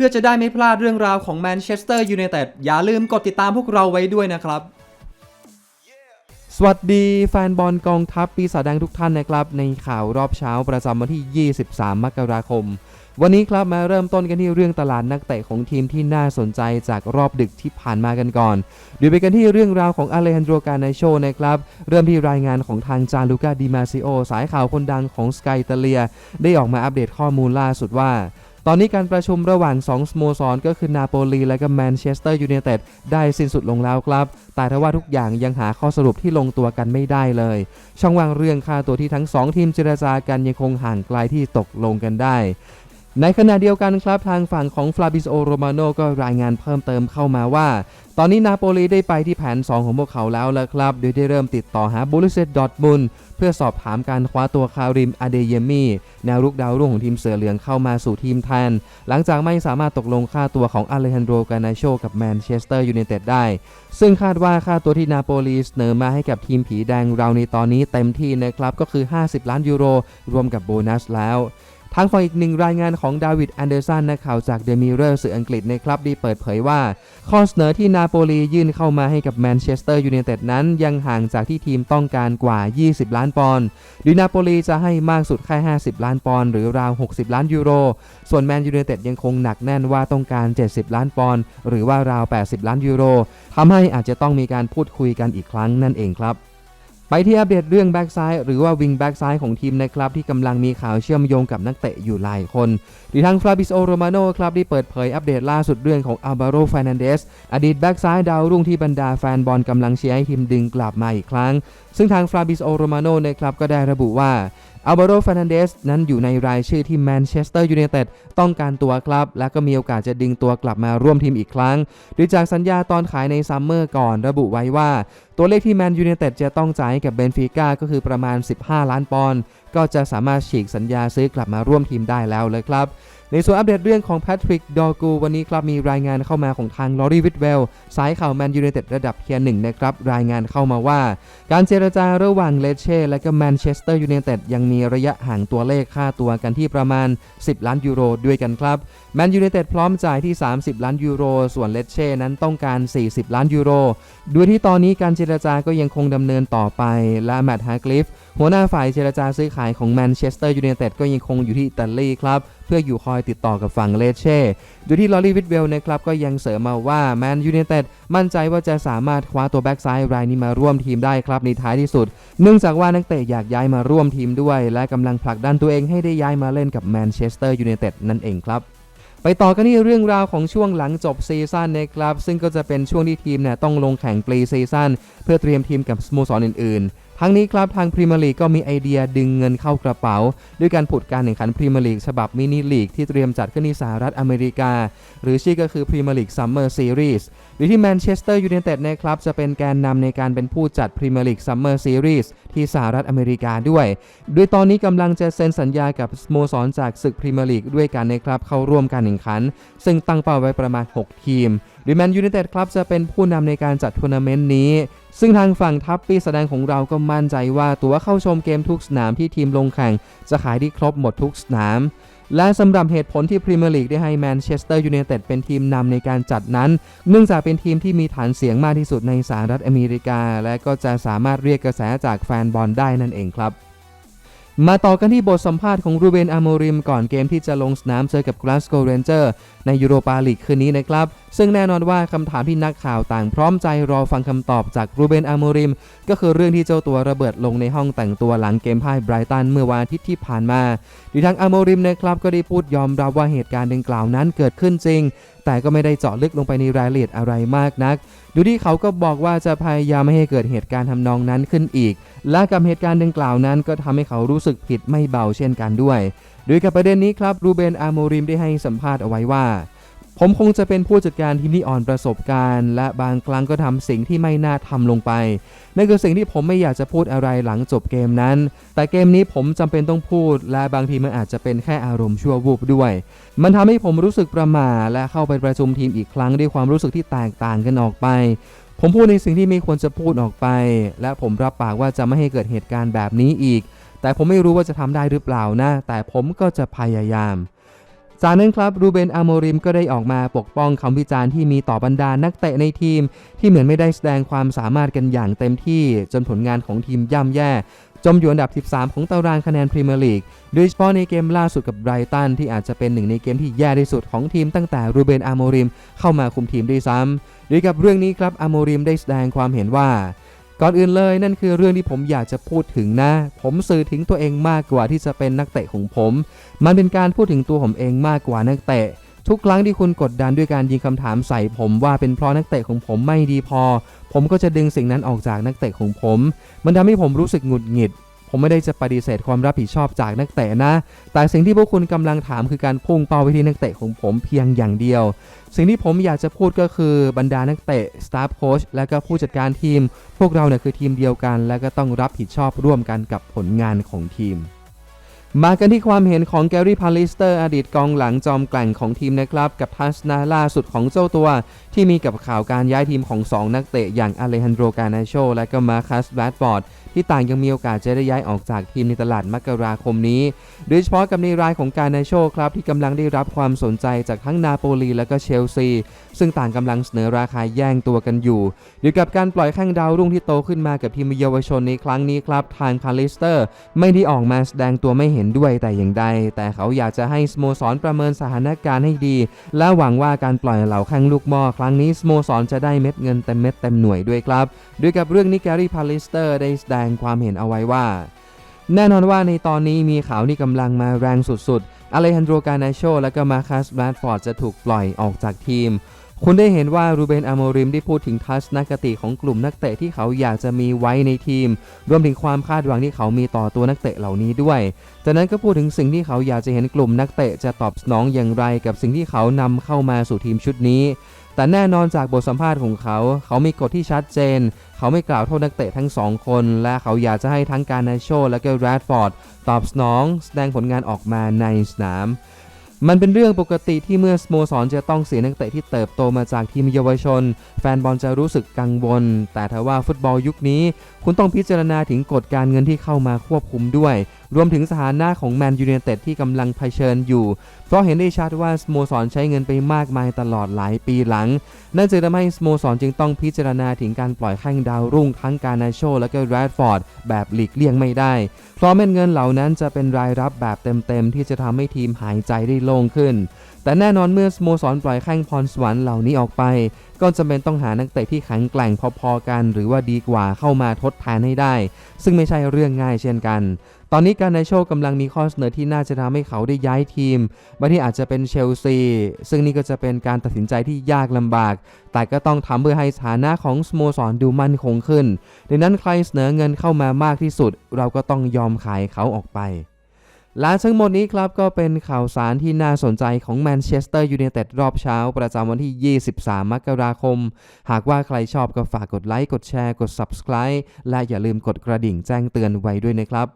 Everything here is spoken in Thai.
พื่อจะได้ไม่พลาดเรื่องราวของแมนเชสเตอร์ยูไนเต็ดอย่าลืมกดติดตามพวกเราไว้ด้วยนะครับ สวัสดีแฟนบอลกองทัพปีศาจแดงทุกท่านนะครับ ในข่าวรอบเช้าประจำวันที่ 23 มกราคม วันนี้ครับมาเริ่มต้นกันที่เรื่องตลาดนักเตะของทีมที่น่าสนใจจากรอบดึกที่ผ่านมากันก่อนดูไปกันที่เรื่องราวของอเลฮันโดรกานาโชนะครับ เริ่มที่รายงานของทางจาลูกาดิมาซิโอสายข่าวคนดังของสกายอิตเลีย ได้ออกมาอัปเดตข้อมูลล่าสุดว่า ตอนนี้การประชุมระหว่าง2สโมสรก็คือนาโปลีและก็แมนเชสเตอร์ยูไนเต็ดได้สิ้นสุดลงแล้วครับ แต่ทว่าทุกอย่างยังหาข้อสรุปที่ลงตัวกันไม่ได้เลย ช่องว่างเรื่องค่าตัวที่ทั้ง 2 ทีมเจรจากันยังคงห่างไกลที่ตกลงกันได้ ในขณะเดียวกันครับทางฝั่งของฟลาบิโอโรมาโนก็รายงานเพิ่มเติมเข้ามาว่า ตอนนี้นาโปลีได้ไปที่แผน 2 ของพวกเขาแล้วละครับ โดยได้เริ่มติดต่อหาบูริเซตดอทมุนเพื่อสอบถามการคว้าตัวคาริมอเดเยมีแนวรุกดาวรุ่งของทีมเสือเหลืองเข้ามาสู่ทีมแทน หลังจากไม่สามารถตกลงค่าตัวของอเลฮันโดรกานาโชกับแมนเชสเตอร์ยูไนเต็ดได้ ซึ่งคาดว่าค่าตัวที่นาโปลีเสนอมาให้กับทีมผีแดงเราในตอนนี้เต็มที่นะครับก็คือ 50 ล้านยูโร รวมกับโบนัสแล้ว ทางฝั่งอีกหนึ่งรายงานของดาวิดแอนเดอร์สันนักข่าวจากเดมิเรอร์สื่ออังกฤษนะครับได้เปิดเผยว่า ข้อเสนอที่นาโปลียื่นเข้ามาให้กับแมนเชสเตอร์ยูไนเต็ดนั้น ยังห่างจากที่ทีมต้องการกว่า 20 ล้านปอนด์โดยนาโปลีจะให้มากสุดแค่ 50 ล้านปอนด์หรือราว 60 ล้านยูโร ส่วนแมนยูไนเต็ดยังคงหนักแน่นว่าต้องการ 70 ล้านปอนด์หรือว่าราว 80 ล้านยูโรทำให้อาจจะต้องมีการพูดคุยกันอีกครั้งนั่นเองครับ ไปที่อัปเดตเรื่องแบ็กซ้ายหรือว่าวิงแบ็กซ้ายของทีมนะครับที่กำลังมีข่าวเชื่อมโยงกับนักเตะอยู่หลายคนดีทางฟลาบิโอโรมาโนครับได้เปิดเผยอัปเดตล่าสุดเรื่องของอัลบาโรฟานันเดสอดีตแบ็กซ้ายดาวรุ่งที่บรรดาแฟนบอลกำลังเชียร์ให้ทีมดึงกลับมาอีกครั้ง ซึ่งทางฟลาบิโอโรมาโนนะครับก็ได้ระบุว่า อัลบาโรฟานันเดสนั้นอยู่ในรายชื่อที่แมนเชสเตอร์ยูไนเต็ดต้องการตัวครับ และก็มีโอกาสจะดึงตัวกลับมาร่วมทีมอีกครั้ง โดยจากสัญญาตอนขายในซัมเมอร์ก่อนระบุไว้ว่า ตัวเลขที่แมนยูไนเต็ดจะต้องจ่ายกับเบนฟิก้าก็คือประมาณ 15 ล้านปอนด์ก็จะสามารถฉีกสัญญาซื้อกลับมาร่วมทีมได้แล้วเลยครับ ในส่วนอัปเดตเรื่องของแพทริกดอกูวันนี้ครับมีรายงานเข้ามาของทางลอรีวิทเวลสายข่าวแมนยูไนเต็ดระดับเทียร์หนึ่งนะครับ รายงานเข้ามาว่า การเจรจาระหว่างเลเช่และก็แมนเชสเตอร์ยูไนเต็ดยังมีระยะห่างตัวเลขค่าตัวกันที่ประมาณ 10 ล้านยูโรด้วยกันครับแมนยูไนเต็ดพร้อมจ่ายที่ 30 ล้านยูโร ส่วนเลเช่นั้นต้องการ 40 ล้านยูโรโดยที่ตอนนี้การเจรจาก็ยังคงดำเนินต่อไป และแมตต์ฮากลิฟหัวหน้าฝ่ายเจรจาซื้อขายของแมนเชสเตอร์ยูไนเต็ดก็ยังคงอยู่ที่อิตาลีครับ เพื่ออยู่คอยติดต่อกับฝั่งเลเช่โดยที่ลอรีวิทเวลนะครับก็ยังเสริมมาว่าแมนยูไนเต็ดมั่นใจว่าจะสามารถคว้าตัวแบ็กซ้ายรายนี้มาร่วมทีมได้ครับในท้ายที่สุด เนื่องจากว่านักเตะอยากย้ายมาร่วมทีมด้วย และกำลังผลักดันตัวเองให้ได้ย้ายมาเล่นกับแมนเชสเตอร์ยูไนเต็ดนั่นเองครับ ไปต่อกันที่เรื่องราวของช่วงหลังจบซีซั่นนะครับซึ่งก็จะเป็นช่วงที่ทีมเนี่ยต้องลงแข่งปรีซีซั่นเพื่อเตรียมทีมกับสโมสรอื่นๆ ทั้งนี้ครับทางพรีเมียร์ลีกก็มีไอเดียดึงเงินเข้ากระเป๋า ด้วยการผุดการแข่งขันพรีเมียร์ลีกฉบับมินิลีกที่เตรียมจัดขึ้นที่สหรัฐอเมริกา หรือชื่อก็คือพรีเมียร์ลีกซัมเมอร์ซีรีส์หรือที่แมนเชสเตอร์ยูไนเต็ดนะครับจะเป็นแกนนำในการเป็นผู้จัดพรีเมียร์ลีกซัมเมอร์ซีรีส์ที่สหรัฐอเมริกาด้วย โดยตอนนี้กำลังจะเซ็นสัญญากับสโมสรจากศึกพรีเมียร์ลีกด้วยกันนะครับเข้าร่วมการแข่งขัน ซึ่งตั้งเป้าไว้ประมาณ 6 ทีม โดยแมนยูไนเต็ดครับจะเป็นผู้นำในการจัดทัวร์นาเมนต์นี้ ซึ่งทางฝั่งทัพปีแสดงของเราก็มั่นใจว่าตั๋วเข้าชมเกมทุกสนามที่ทีมลงแข่ง จะขายได้ครบหมดทุกสนาม และสำหรับเหตุผลที่พรีเมียร์ลีกได้ให้แมนเชสเตอร์ยูไนเต็ดเป็นทีมนำในการจัดนั้น เนื่องจากเป็นทีมที่มีฐานเสียงมากที่สุดในสหรัฐอเมริกา และก็จะสามารถเรียกกระแสจากแฟนบอลได้นั่นเองครับ มาต่อกันที่บทสัมภาษณ์ของรูเบนอาโมริม ก่อนเกมที่จะลงสนามเจอกับกลาสโกเรนเจอร์ในยูโรปาลีกคืนนี้นะครับ ซึ่งแน่นอนว่าคำถามที่นักข่าวต่างพร้อมใจรอฟังคำตอบจากรูเบนอาโมริม ก็คือเรื่องที่เจ้าตัวระเบิดลงในห้องแต่งตัวหลังเกมพ่ายไบรตันเมื่อวันอาทิตย์ที่ผ่านมาดีทางอาโมริมนะครับก็ได้พูดยอมรับว่าเหตุการณ์ดังกล่าวนั้นเกิดขึ้นจริง แต่ก็ไม่ได้เจาะลึกลงไปในรายละเอียดอะไรมากนัก ดูที่เขาก็บอกว่าจะพยายามไม่ให้เกิดเหตุการณ์ทำนองนั้นขึ้นอีก และกับเหตุการณ์ดังกล่าวนั้น ก็ทำให้เขารู้สึกผิดไม่เบาเช่นกันด้วยโดยกับประเด็นนี้ครับรูเบนอาโมริมได้ให้สัมภาษณ์เอาไว้ว่า ผมคงจะเป็นผู้จัดการทีมที่อ่อนประสบการณ์ และบางครั้งก็ทำสิ่งที่ไม่น่าทำลงไป นั่นคือสิ่งที่ผมไม่อยากจะพูดอะไรหลังจบเกมนั้น แต่เกมนี้ผมจำเป็นต้องพูด และบางทีมันอาจจะเป็นแค่อารมณ์ชั่ววูบด้วย มันทำให้ผมรู้สึกประหม่าและเข้าไปประชุมทีมอีกครั้งด้วยความรู้สึกที่แตกต่างกันออกไป ผมพูดในสิ่งที่ไม่ควรจะพูดออกไป และผมรับปากว่าจะไม่ให้เกิดเหตุการณ์แบบนี้อีก แต่ผมไม่รู้ว่าจะทำได้หรือเปล่านะ แต่ผมก็จะพยายาม จากนั้นครับรูเบนอาโมริมก็ได้ออกมาปกป้องคำวิจารณ์ที่มีต่อบรรดานักเตะในทีม ที่เหมือนไม่ได้แสดงความสามารถกันอย่างเต็มที่ จนผลงานของทีมย่ำแย่ จมอยู่อันดับ 13 ของตารางคะแนนพรีเมียร์ลีก โดยเฉพาะในเกมล่าสุดกับไบรตันที่อาจจะเป็นหนึ่งในเกมที่แย่ที่สุดของทีมตั้งแต่รูเบนอาโมริมเข้ามาคุมทีมด้วยซ้ำโดยกับเรื่องนี้ครับอาโมริมได้แสดงความเห็นว่า ก่อนอื่นเลยนั่นคือเรื่องที่ผมอยากจะพูดถึงนะ ผมสื่อถึงตัวเองมากกว่าที่จะเป็นนักเตะของผม มันเป็นการพูดถึงตัวผมเองมากกว่านักเตะ ทุกครั้งที่คุณกดดันด้วยการยิงคำถามใส่ผมว่าเป็นเพราะนักเตะของผมไม่ดีพอ ผมก็จะดึงสิ่งนั้นออกจากนักเตะของผม มันทำให้ผมรู้สึกหงุดหงิด ผมไม่ได้จะปฏิเสธความรับผิดชอบจากนักเตะนะ แต่สิ่งที่พวกคุณกำลังถามคือการพุ่งเป้าไปที่นักเตะของผมเพียงอย่างเดียว สิ่งที่ผมอยากจะพูดก็คือบรรดานักเตะสตาฟโค้ชและก็ผู้จัดการทีม พวกเราเนี่ยคือทีมเดียวกัน และก็ต้องรับผิดชอบร่วมกันกับผลงานของทีมมากันที่ความเห็นของแกรี่พาลิสเตอร์อดีตกองหลังจอมแกล่งของทีมนะครับ กับทัศนาล่าสุดของเจ้าตัว ที่มีกับข่าวการย้ายทีมของ 2 นักเตะอย่างอเลฮันโดรกานาโชและก็มาคัสแบดฟอร์ดที่ต่างยังมีโอกาสจะได้ย้ายออกจากทีมในตลาดมกราคมนี้ โดยเฉพาะกับในรายของการนาโชครับที่กำลังได้รับความสนใจจากทั้งนาโปลีและก็เชลซี ซึ่งต่างกำลังเสนอราคาแย่งตัวกันอยู่เกี่ยวกับการปล่อยแข้งดาวรุ่งที่โตขึ้นมากับทีมเยาวชนในครั้งนี้ครับ ทางพาลิสเตอร์ ไม่ได้ออกมาแสดงตัวไม่เห็นด้วยแต่อย่างใด แต่เขาอยากจะให้สโมสรประเมินสถานการณ์ให้ดี และหวังว่าการปล่อยเหล่าแข้งลูกหม้อครั้งนี้สโมสรจะได้เม็ดเงินเต็มเม็ดเต็มหน่วยด้วยครับด้วยกับเรื่องนี้แกรี่พาลิสเตอร์ได้แสดงความเห็นเอาไว้ว่า แน่นอนว่าในตอนนี้มีข่าวที่กำลังมาแรงสุดๆอเลฮันโดรกานาโชและก็มาคัสแบดฟอร์ดจะถูกปล่อยออกจากทีมคุณได้เห็นว่ารูเบนอาโมริมได้พูดถึงทัศนคติของกลุ่มนักเตะที่เขาอยากจะมีไว้ในทีม รวมถึงความคาดหวังที่เขามีต่อตัวนักเตะเหล่านี้ด้วย จากนั้นก็พูดถึงสิ่งที่เขาอยากจะเห็นกลุ่มนักเตะจะตอบสนองอย่างไรกับสิ่งที่เขานำเข้ามาสู่ทีมชุดนี้ แต่แน่นอนจากบทสัมภาษณ์ของเขา เขามีกฎที่ชัดเจน เขาไม่กล่าวโทษนักเตะทั้งสองคน และเขาอยากจะให้ทั้งการนาโชและก็แรดฟอร์ดตอบสนอง แสดงผลงานออกมาในสนาม มันเป็นเรื่องปกติที่เมื่อสโมสรจะต้องเสียนักเตะที่เติบโตมาจากทีมเยาวชน แฟนบอลจะรู้สึกกังวล แต่ถ้าว่าฟุตบอลยุคนี้ คุณต้องพิจารณาถึงกฎการเงินที่เข้ามาควบคุมด้วยรวมถึงสถานะของแมนยูไนเต็ดที่กำลังเผชิญอยู่ เพราะเห็นได้ชัดว่าสโมสรใช้เงินไปมากมายตลอดหลายปีหลัง นั่นจึงทำให้สโมสรจึงต้องพิจารณาถึงการปล่อยแข้งดาวรุ่งทั้งการนาโชและก็แรดฟอร์ดแบบหลีกเลี่ยงไม่ได้ เพราะเม็ดเงินเหล่านั้นจะเป็นรายรับแบบเต็มๆที่จะทำให้ทีมหายใจได้โล่งขึ้น แต่แน่นอนเมื่อสโมสรปล่อยแข้งพรสวรรค์เหล่านี้ออกไป ก็จำเป็นต้องหานักเตะที่แข็งแกร่งพอๆกัน หรือว่าดีกว่าเข้ามาทดแทนให้ได้ ซึ่งไม่ใช่เรื่องง่ายเช่นกัน ตอนนี้การในโชคกำลังมีข้อเสนอที่น่าจะทำให้เขาได้ย้ายทีมบางที่อาจจะเป็นเชลซี ซึ่งนี่ก็จะเป็นการตัดสินใจที่ยากลำบาก แต่ก็ต้องทำเพื่อให้สถานะของสโมสรดูมั่นคงขึ้น ดังนั้นใครเสนอเงินเข้ามามากที่สุด เราก็ต้องยอมขายเขาออกไป และทั้งหมดนี้ครับก็เป็นข่าวสารที่น่าสนใจของแมนเชสเตอร์ยูไนเต็ดรอบเช้า ประจำวันที่ 23 มกราคม หากว่าใครชอบก็ฝากกดไลค์ กดแชร์ กด Subscribe และอย่าลืมกดกระดิ่งแจ้งเตือนไว้ด้วยนะครับ